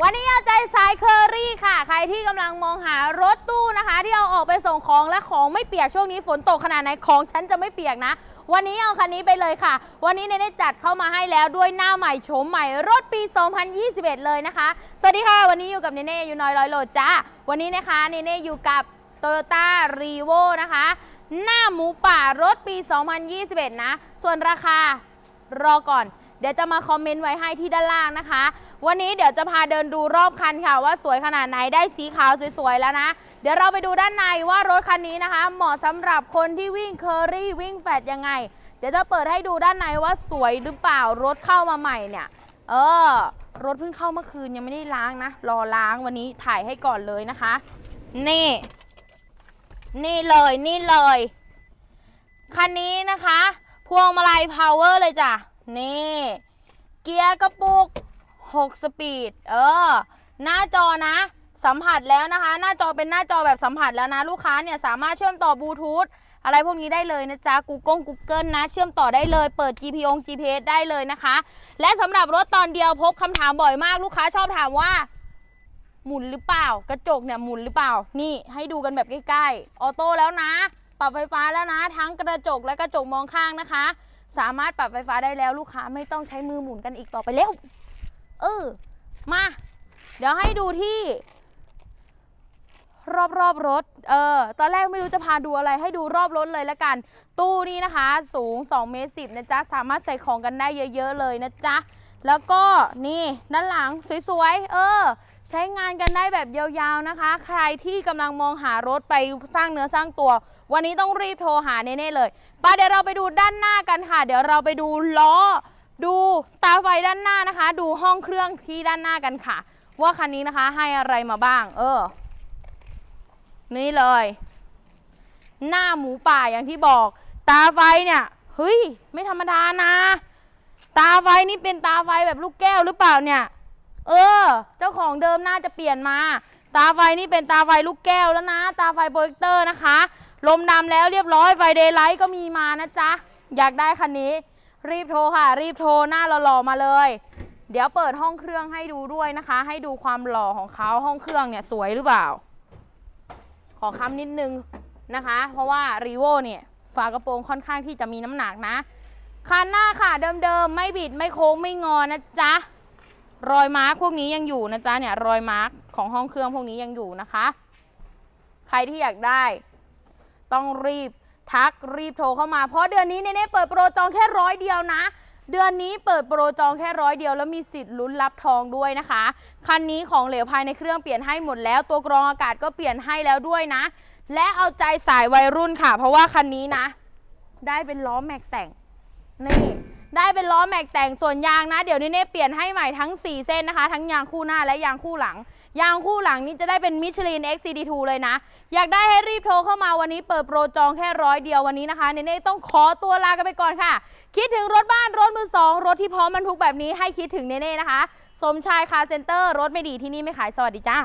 วันนี้เอาใจสายเคอรี่ค่ะ ใครที่กำลังมองหารถตู้นะคะ ที่เอาออกไปส่งของและของไม่เปียกช่วงนี้ฝนตกขนาดไหนของฉันจะไม่เปียกนะ วันนี้เอาคันนี้ไปเลยค่ะ วันนี้เนเน่จัดเข้ามาให้แล้วด้วยหน้าใหม่โฉมใหม่รถปี 2021 เลยนะคะ สวัสดีค่ะ วันนี้อยู่กับเนเน่อยู่น้อยร้อยโลจ้าวันนี้นะคะเนเน่อยู่กับ Toyota r e v o นะคะ หน้าหมูป่ารถปี 2021 นะ ส่วนราคารอก่อน เดี๋ยวจะมาคอมเมนต์ไว้ให้ที่ด้านล่างนะคะ วันนี้เดี๋ยวจะพาเดินดูรอบคันค่ะ ว่าสวยขนาดไหนได้สีขาวสวยๆแล้วนะ เดี๋ยวเราไปดูด้านในว่ารถคันนี้นะคะ เหมาะสำหรับคนที่วิ่งเคอรี่วิ่งแฟดยังไง เดี๋ยวจะเปิดให้ดูด้านในว่าสวยหรือเปล่ารถเข้ามาใหม่เนี่ย เออ รถเพิ่งเข้าเมื่อคืนยังไม่ได้ล้างนะ รอล้างวันนี้ถ่ายให้ก่อนเลยนะคะ นี่ นี่เลยนี่เลยคันนี้นะคะ พวงมาลัยพาวเวอร์เลยจ้ะ นี่ เกียร์กระปุก 6 สปีด เออ หน้าจอนะ สัมผัสแล้วนะคะ หน้าจอเป็นหน้าจอแบบสัมผัสแล้วนะ ลูกค้าเนี่ยสามารถเชื่อมต่อบลูทูธอะไรพวกนี้ได้เลยนะจ๊ะ Google Google นะ เชื่อมต่อได้เลย เปิด GPS GPS ได้เลยนะคะ และสำหรับรถตอนเดียวพบคำถามบ่อยมาก ลูกค้าชอบถามว่า หมุนหรือเปล่า กระจกเนี่ยหมุนหรือเปล่า นี่ให้ดูกันแบบใกล้ๆ ออโต้แล้วนะ ปรับไฟฟ้าแล้วนะ ทั้งกระจกและกระจกมองข้างนะคะ สามารถปรับไฟฟ้าได้แล้วลูกค้าไม่ต้องใช้มือหมุนกันอีกต่อไปแล้ว เออมา เดี๋ยวให้ดูที่ รอบรอบรถ เออ ตอนแรกไม่รู้จะพาดูอะไรให้ดูรอบรถเลยละกัน ตู้นี้นะคะ สูง2เมตรสินะจ๊ะ สามารถใส่ของกันได้เยอะ ๆ เลยนะจ๊ะ แล้วก็นี่ด้านหลังสวยๆ เออ ใช้งานกันได้แบบยาวๆนะคะ ใครที่กำลังมองหารถไปสร้างเนื้อสร้างตัว วันนี้ต้องรีบโทรหาเน่ๆเลยไปเดี๋ยวเราไปดูด้านหน้ากันค่ะ เดี๋ยวเราไปดูล้อ ดูตาไฟด้านหน้านะคะ ดูห้องเครื่องที่ด้านหน้ากันค่ะ ว่าคันนี้นะคะให้อะไรมาบ้าง เออ นี่เลย หน้าหมูป่าอย่างที่บอก ตาไฟเนี่ยเฮ้ย ไม่ธรรมดานะ ตาไฟนี่เป็นตาไฟแบบลูกแก้วหรือเปล่าเนี่ย เออ เจ้าของเดิมน่าจะเปลี่ยนมา ตาไฟนี่เป็นตาไฟลูกแก้วแล้วนะ ตาไฟโปรเจคเตอร์นะคะ ลมดำแล้วเรียบร้อยไฟเดย์ไลท์ก็มีมานะจ๊ะ อยากได้คันนี้ รีบโทรค่ะ รีบโทรหน้าหล่อๆมาเลย เดี๋ยวเปิดห้องเครื่องให้ดูด้วยนะคะ ให้ดูความหล่อของเขาห้องเครื่องเนี่ยสวยหรือเปล่า ขอค้ำนิดนึงนะคะ เพราะว่ารีโวเนี่ยฝากระโปรงค่อนข้างที่จะมีน้ำหนักนะคันหน้าค่ะเดิมๆ ไม่บิดไม่โค้งไม่งอนะจ๊ะ รอยมาร์กพวกนี้ยังอยู่นะจ๊ะเนี่ยรอยมาร์กของห้องเครื่องพวกนี้ยังอยู่นะคะ ใครที่อยากได้ ต้องรีบ ทักรีบโทรเข้ามา เพราะเดือนนี้เนเน่เปิดโปรจองแค่ร้อยเดียวนะ เดือนนี้เปิดโปรจองแค่ร้อยเดียวแล้วมีสิทธิ์ลุ้นรับทองด้วยนะคะ คันนี้ของเหลวภายในเครื่องเปลี่ยนให้หมดแล้ว ตัวกรองอากาศก็เปลี่ยนให้แล้วด้วยนะ และเอาใจสายวัยรุ่นค่ะ เพราะว่าคันนี้นะ ได้เป็นล้อแม็กแต่งนี่ ได้เป็นล้อแม็กแต่งส่วนยางนะ เดี๋ยวนี้เน่เปลี่ยนให้ใหม่ทั้ง 4 เส้นนะคะ ทั้งยางคู่หน้าและยางคู่หลัง ยางคู่หลังนี่จะได้เป็นมิชลิน XCD2 เลยนะ อยากได้ให้รีบโทรเข้ามาวันนี้เปิดโปรจองแค่ร้อยเดียววันนี้นะคะเนเน่ต้องขอตัวลากันไปก่อนค่ะ คิดถึงรถบ้านรถมือสองรถที่พร้อมบรรทุกแบบนี้ให้คิดถึงเนเน่นะคะ สมชายคาร์เซ็นเตอร์รถไม่ดีที่นี่ไม่ขายสวัสดีจ้า